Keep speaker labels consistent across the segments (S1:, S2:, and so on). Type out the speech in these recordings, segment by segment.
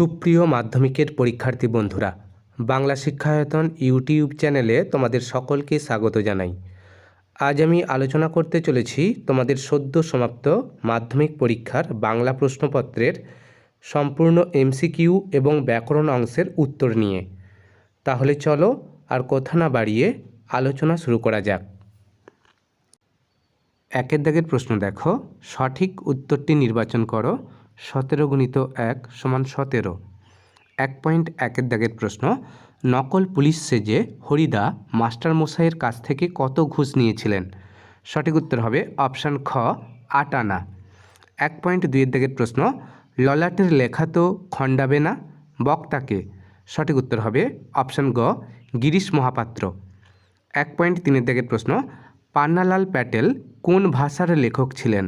S1: সুপ্রিয় মাধ্যমিকের পরীক্ষার্থী বন্ধুরা, বাংলা শিক্ষায়তন ইউটিউব চ্যানেলে তোমাদের সকলকে স্বাগত জানাই। আজ আমি আলোচনা করতে চলেছি তোমাদের সদ্য সমাপ্ত মাধ্যমিক পরীক্ষার বাংলা প্রশ্নপত্রের সম্পূর্ণ এমসিকিউ এবং ব্যাকরণ অংশের উত্তর নিয়ে। তাহলে চলো আর কথা না বাড়িয়ে আলোচনা শুরু করা যাক। একের দাগের প্রশ্ন দেখো, সঠিক উত্তরটি নির্বাচন করো সতেরো গুণিত এক সমান সতেরো। এক পয়েন্ট একের দাগের প্রশ্ন, নকল পুলিশ সেজে হরিদা মাস্টার মাস্টারমশাইয়ের কাছ থেকে কত ঘুষ নিয়েছিলেন? সঠিক উত্তর হবে অপশান খ আট আনা এক পয়েন্ট দুইয়ের দাগের প্রশ্ন, ললাটের লেখা তো খণ্ডাবে না, বক্তাকে? সঠিক উত্তর হবে অপশান গ, গিরিশ মহাপাত্র। এক পয়েন্ট তিনের দাগের প্রশ্ন, পান্নালাল প্যাটেল কোন ভাষার লেখক ছিলেন?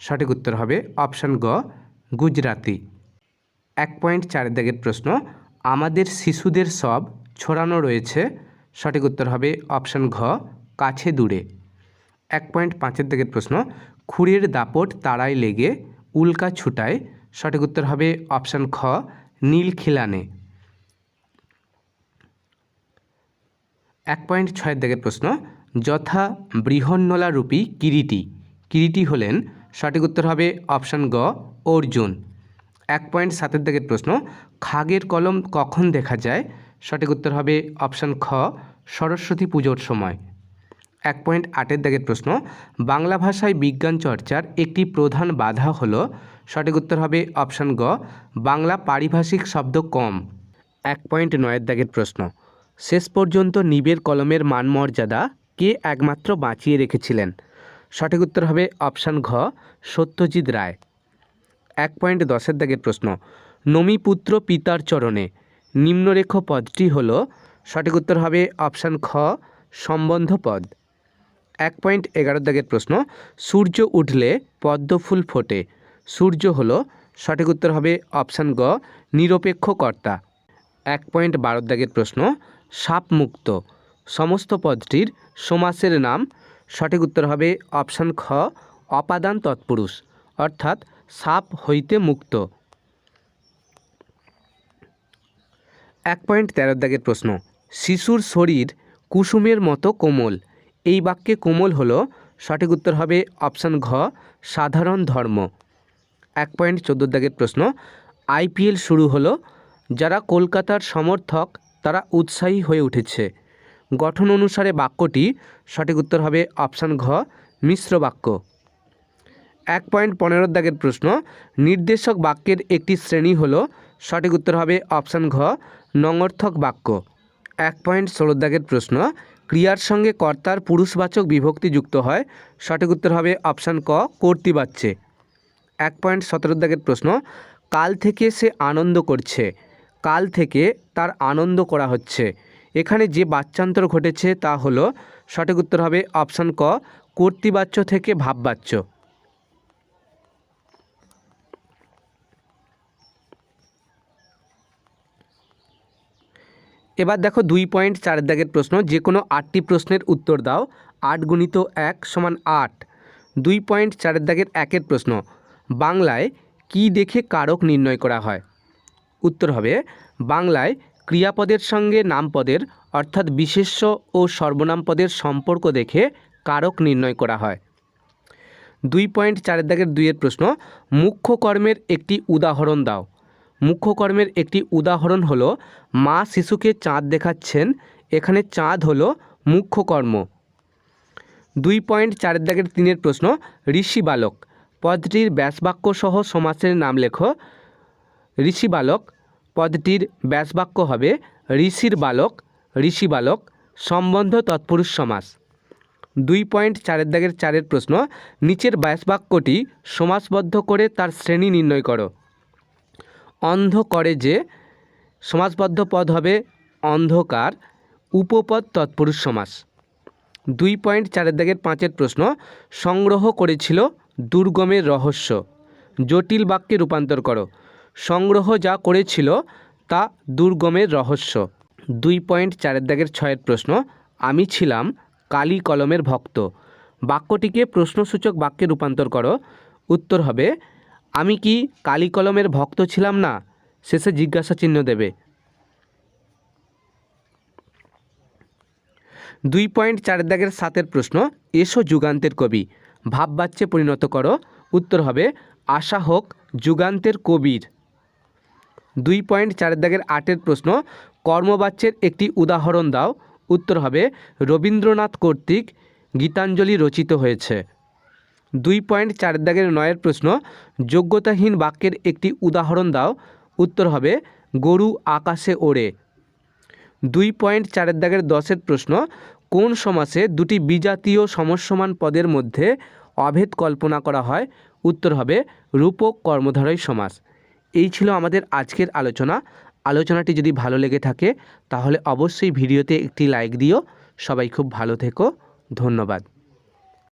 S1: সঠিক উত্তর হবে অপশান গ গুজরাতি। এক পয়েন্ট চারের দাগের প্রশ্ন, আমাদের শিশুদের সব ছড়ানো রয়েছে। সঠিক উত্তর হবে অপশান ঘ, কাছে দূরে। এক পয়েন্ট পাঁচের দাগের প্রশ্ন, খুঁড়ের দাপট তারায় লেগে উল্কা ছুটায়। সঠিক উত্তর হবে অপশান খ, নীল খিলানে। এক পয়েন্ট ছয়ের দাগের প্রশ্ন, যথা বৃহন্নলা রূপী কিরিটি। কিরিটি হলেন, সঠিক উত্তর হবে অপশান গ অর্জুন। এক পয়েন্ট সাতের দিকের প্রশ্ন, খাগের কলম কখন দেখা যায়? সঠিক উত্তর হবে অপশান খ, সরস্বতী পুজোর সময়। এক পয়েন্ট আটের দাগের প্রশ্ন, বাংলা ভাষায় বিজ্ঞান চর্চার একটি প্রধান বাধা হল, সঠিক উত্তর হবে অপশান গ, বাংলা পারিভাষিক শব্দ কম। এক পয়েন্ট নয়ের দাগের প্রশ্ন, শেষ পর্যন্ত নিবের কলমের মানমর্যাদা কে একমাত্র বাঁচিয়ে রেখেছিলেন? সঠিক উত্তর হবে অপশান ঘ, সত্যজিৎ রায়। এক পয়েন্ট দশের দাগের প্রশ্ন। নমিপুত্র পিতার চরণে। নিম্নরেখ পদটি হল, সঠিক উত্তর হবে অপশান খ, সম্বন্ধ পদ। এক পয়েন্ট এগারো দাগের প্রশ্ন, সূর্য উঠলে পদ্ম ফুল ফোটে। সূর্য হল, সঠিক উত্তর হবে অপশান গ, নিরপেক্ষ কর্তা। এক পয়েন্ট বারো দাগের প্রশ্ন, সাপমুক্ত। সমস্ত পদটির সমাসের নাম, সঠিক উত্তর হবে অপশান খ, অপাদান তৎপুরুষ। অর্থাৎ সাপ হইতে মুক্ত। এক পয়েন্ট তেরো দাগের প্রশ্ন, শিশুর শরীর কুসুমের মতো কোমল। এই বাক্যে কোমল হলো, সঠিক উত্তর হবে অপশান ঘ, সাধারণ ধর্ম। এক পয়েন্ট চোদ্দ দাগের প্রশ্ন, আইপিএল শুরু হলো, যারা কলকাতার সমর্থক, তারা উৎসাহী হয়ে উঠেছে। গঠন অনুসারে বাক্যটি সঠিক উত্তর হবে অপশান ঘ, মিশ্র বাক্য। এক পয়েন্ট পনেরো দাগের প্রশ্ন, নির্দেশক বাক্যের একটি শ্রেণি হলো, সঠিক উত্তর হবে অপশান ঘ নঙর্থক বাক্য। এক পয়েন্ট ষোলো দাগের প্রশ্ন, ক্রিয়ার সঙ্গে কর্তার পুরুষবাচক বিভক্তি যুক্ত হয়, সঠিক উত্তর হবে অপশান ক, কর্তৃবাচ্যে। এক পয়েন্ট সতেরো দাগের প্রশ্ন, কাল থেকে সে আনন্দ করছে, কাল থেকে তার আনন্দ করা হচ্ছে। এখানে যে বাচ্চান্তর ঘটেছে তা হলো, সঠিক উত্তর হবে অপশান ক, কর্তৃবাচ্য থেকে ভাববাচ্য। এবার দেখো দুই পয়েন্ট চার দাগের প্রশ্ন, যে কোনো আটটি প্রশ্নের উত্তর দাও, আট গুণিত এক সমান আট। দুই পয়েন্ট চারের দাগের একের প্রশ্ন, বাংলায় কি দেখে কারক নির্ণয় করা হয়? উত্তর হবে, বাংলায় ক্রিয়াপদের সঙ্গে নামপদের, অর্থাৎ বিশেষ্য ও সর্বনাম পদের সম্পর্ক দেখে কারক নির্ণয় করা হয়। দুই পয়েন্ট চারের দাগের দুইয়ের প্রশ্ন, মুখ্য কর্মের একটি উদাহরণ দাও। মুখ্য কর্মের একটি উদাহরণ হলো, মা শিশুকে চাঁদ দেখাচ্ছেন, এখানে চাঁদ হলো মুখ্য কর্ম দুই পয়েন্ট চারের দাগের তিনের প্রশ্ন, ঋষি বালক, পদটির ব্যাসবাক্য সহ সমাসের নাম লেখো। ঋষি বালক, পদটির ব্যাসবাক্য হবে, ঋষির বালক, ঋষি বালক, সম্বন্ধ তৎপুরুষ সমাস। দুই পয়েন্ট চারের দাগের চারের প্রশ্ন, নিচের ব্যাসবাক্যটি সমাসবদ্ধ করে তার শ্রেণি নির্ণয় করো। অন্ধ করে যে সমাজবদ্ধ পদ হবে অন্ধকার, উপপদ তৎপুরুষ সমাস। দুই পয়েন্ট চারের দাগের পাঁচের প্রশ্ন, সংগ্রহ করেছিল দুর্গমের রহস্য। জটিল বাক্যে রূপান্তর করো। সংগ্রহ যা করেছিল তা দুর্গমের রহস্য। দুই পয়েন্ট চারের দাগের ছয়ের প্রশ্ন, আমি ছিলাম কালি কলমের ভক্ত। বাক্যটিকে প্রশ্নসূচক বাক্যে রূপান্তর করো। উত্তর হবে আমি কি কালি কলমের ভক্ত ছিলাম না? শেষে জিজ্ঞাসা চিহ্ন দেবে। দুই পয়েন্ট চারের দাগের সাতের প্রশ্ন, এসো যুগান্তের কবি। ভাববাচ্যে পরিণত করো। উত্তর হবে, আশা হোক যুগান্তের কবির। দুই পয়েন্ট চার দাগের আটের প্রশ্ন, কর্মবাচ্যের একটি উদাহরণ দাও। উত্তর হবে, রবীন্দ্রনাথ কর্তৃক গীতাঞ্জলি রচিত হয়েছে। দুই পয়েন্ট চারের দাগের নয়ের প্রশ্ন, যোগ্যতাহীন বাক্যের একটি উদাহরণ দাও। উত্তর হবে, গরু আকাশে ওড়ে। দুই পয়েন্ট চারের দাগের দশের প্রশ্ন, কোন সমাসে দুটি বিজাতীয় সমস্যমান পদের মধ্যে অভেদ কল্পনা করা হয়? উত্তর হবে, রূপক কর্মধারয় সমাস। এই ছিল আমাদের আজকের আলোচনা। আলোচনাটি যদি ভালো লেগে থাকে, তাহলে অবশ্যই ভিডিওতে একটি লাইক দিও। সবাই খুব ভালো থেকো। ধন্যবাদ।